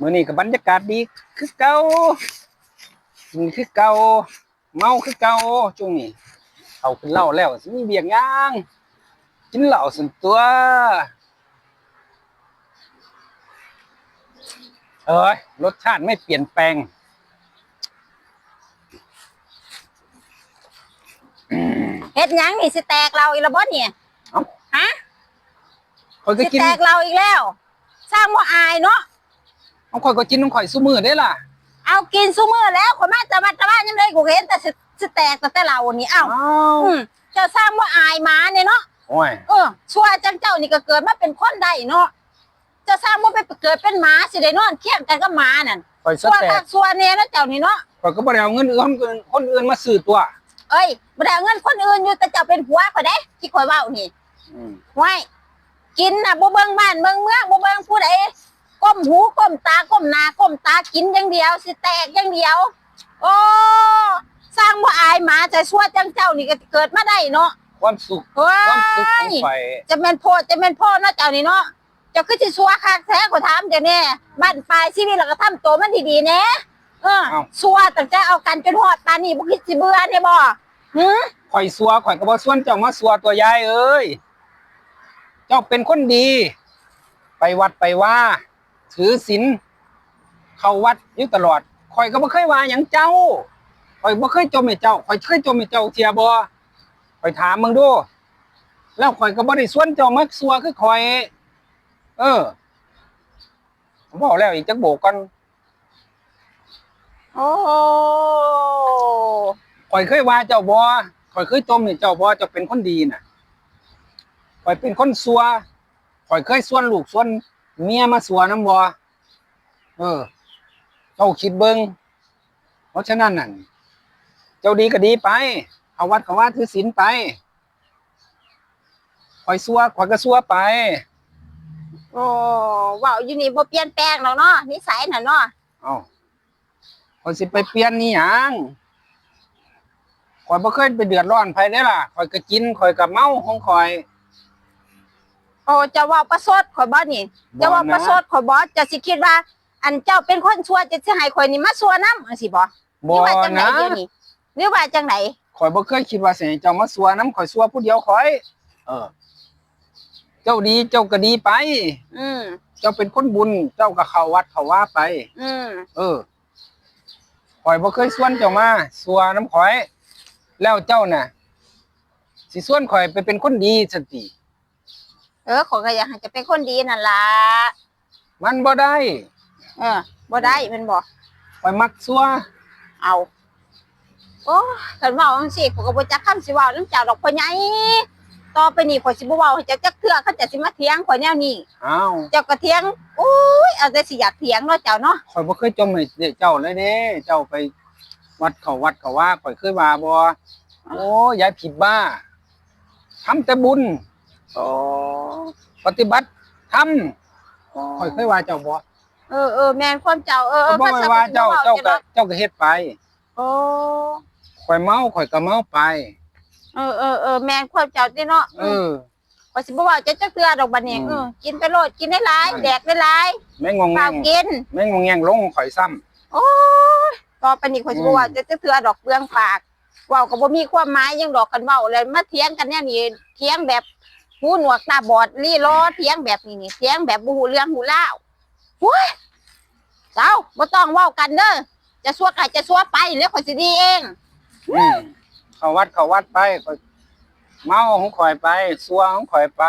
มื้อนี้ก็บรรยากาศดีคือเก่ากินคือเก่าเมาคือเก่าช่วงนี้เอาขึ้นเหล้าแล้วสิมีเบียกย่างกินเหล้าส่วนตัว เอ้ยรสชาติไม่เปลี่ยนแปลงเฮ็ดหยังนี่สิแตกเราอีกแล้วบ่เนี่ยเอ้าฮะข่อยก็สิกิน แตกเราอีกแล้ว สร้างบ่อายเนาะ เอาข่อยก็กินของข่อยซุมื้อได้ล่ะเอากินซุมื้อแล้วคนมาจะมาตะบ้านยังเลยกูเห็นแต่สิสิแตกแต่แต่เรานี่เอ้าอ้าวอืมเจ้าสร้างบ่อายหมาเนี่ยเนาะโอ้ยเออชั่วจังเจ้านี่ก็เกิดมาเป็นคนได้เนาะเจ้าสร้างบ่ไปเกิดเป็นหมาสิได้นอนเคียงกันกับหมานั่นข่อยสชั่วแตคักกชั่วแน่แล้วเจ้านี่เนาะ ข่อยก็บ่ได้เอาเงินอื่นคนอื่นคนอื่นมาซื้อตัวเอ้ยบ่ได้เอาเงินคนอื่นอยู่แต่เจ้าเป็นผัวข่อยเด้ที่ข่อยเว้านี่ อืมไว้กินน่ะบ่เบิ่งบ้านเบิ่งเมืองบ่เบิ่งผู้ใด ก้มหูก้มตาก้มหน้าก้มตากินอย่างเดียว สิแตกอย่างเดียว โอ้สร้างบ่อายหมาจะชั่วจังเจ้านี่ก็เกิดมาได้เนาะความสุขเฮ้ความสุขของยข่อยจะแม่นโพดจะแม่นพ่อเนาะเจ้านี่เนาะเจ้าคือสิชั่วคักแท้ก็ถามเดี๋ยวนี้บ้านปลายชีวิตเราก็ทำตัวมันดีๆแหน่เออชั่วตั้งแต่เอากันจนฮอดปานนี้บ่คิดสิเบื่อได้บ่หึข่อยสัวข่อยก็บ่ส่วนเจ้ามาสัวตัวยายเอ้ยเจ้าเป็นคนดี ไปวัดไปว่า ถือศีลเข้าวัดอยู่ตลอดข่อยก็บ่เคยว่าหยังเจ้าข่อยบ่เคยจมให้เจ้าข่อยเคยจมให้เจ้าเทียบ่ข่อยถามมึงดู แล้วข่อยก็บ่ได้ส่วนเจ้ามาสัวคือข่อย เออผมบอกแล้วอีกจักโบกก่อนโอ้ข่อยเคยว่าเจ้าบ่ข่อยเคยจมให้เจ้าบ่เจ้าเป็นคนดีน่ะข่อยเป็นคนสัวข่อยเคยส่วนลูกส่วน เมียมาสัวน้ำบ่เออ เจ้าคิดเบิ่งเพราะฉะนั้นน่ะเจ้าดีก็ดีไป เอาวัดเขาว่าถือศีลไปข่อยสัวข่อยก็สัวไป โอ้เว้าอยู่นี่บ่เปลี่ยนแปลงหรอกเนาะนิสัยน่ะเนาะเอ้าข่อยสิไปเปลี่ยนนี่หยังข่อยบ่เคยไปเดือดร้อนไผเด้ล่ะข่อยก็กินข่อยก็เมาของข่อย โอ้จะเว้าประสดข่อยบ่นี่ จะเว้าประสดข่อยบ่จะสิคิดว่า อันเจ้าเป็นคนชั่วจะสิให้ข่อยนี่มาชั่วนำจังซี่บ่หบ่รือว่าจังไดนะเดี๋ยวนี้หรือว่าจังไดข่อยบ่เคยคิดว่าสิให้เจ้ามาสัวน้ำข่อยสัวผู้เดียวข่อย เออ เจ้าดีเจ้าก็ดีไป อืมเจ้าเป็นคนบุญ เจ้าก็เข้าวัดเข้าว่าไป อืมเออข่อยบ่เคยส่วนเจ้ามาสัวน้ำข่อย แล้วเจ้าน่ะ สิส่วนข่อยไปเป็นคนดีสันติ เออข่อยก็อยากให้จะเป็นคนดีนั่นล่ะมันบ่ได้เออบ่ได้แม่นบ่ข่อยมักสัวเอา โอ้คันเว้าจังซี่ข่อยก็บ่จักคำสิเว้านำเจ้าดอกพ่อใหญ่ต่อไปนี้ข่อยสิบ่เว้าให้เจ้าจักเทื่อเขาจะสิมาเถียงข่อยแนวนี้ อ้าวเจ้าก็เถียงอุ้ยเอาแต่สิอยากเถียงเนาะเจ้าเนาะข่อยบ่เคยจมให้เจ้าเลยเด้เจ้าไป วัดเขาวัดเขาว่าข่อยเคยว่าบ่โอ้ยายผิดบ้าทำแต่บุญ โอ้ปฏิบัติทำข่อยเคยว่าเจ้าบ่เออเออแม่นความเจ้าเออเอข่อยอบ่เคยว่าเจ้าเจ้าก็เจ้าก็เฮ็ดไปโอ้ข่อยเมาข่อยก็เมาไป เออเออเออแม่นความเจ้าติเนาะเออข่อยสิบ่ว่าเจ้าจักเทื่อดอกบัดนี้อืมเออกินไปโลดกินได้หลายอืมแดกได้หลายแม่งงงเปแงล่างกินแม่งงงแงงลงข่อยซ้ำโอ้ยต่อไปนี้ข่อยสิบ่ว่าอืมเจ้าจักเทื่อดอกเปลืองปากเว้าก็บ่มีความหมายหยังดอกกันเว้าเลยมาเถียงกันเนี่ยนี่เถียงแบบ หูหนวกตาบอดรีล้อเสียงแบบนี้นี่เสียงแบบบูหูเรื่องหูเล่าวโอ้ยเจ้าบ่ต้องเว้ากันเด้อจะซัวใครจะซัวไปแล้วข่อยสิดีเองอืมเขาวัดเขาวัดไปข่อยเมาของข่อยไปซัวของข่อยไป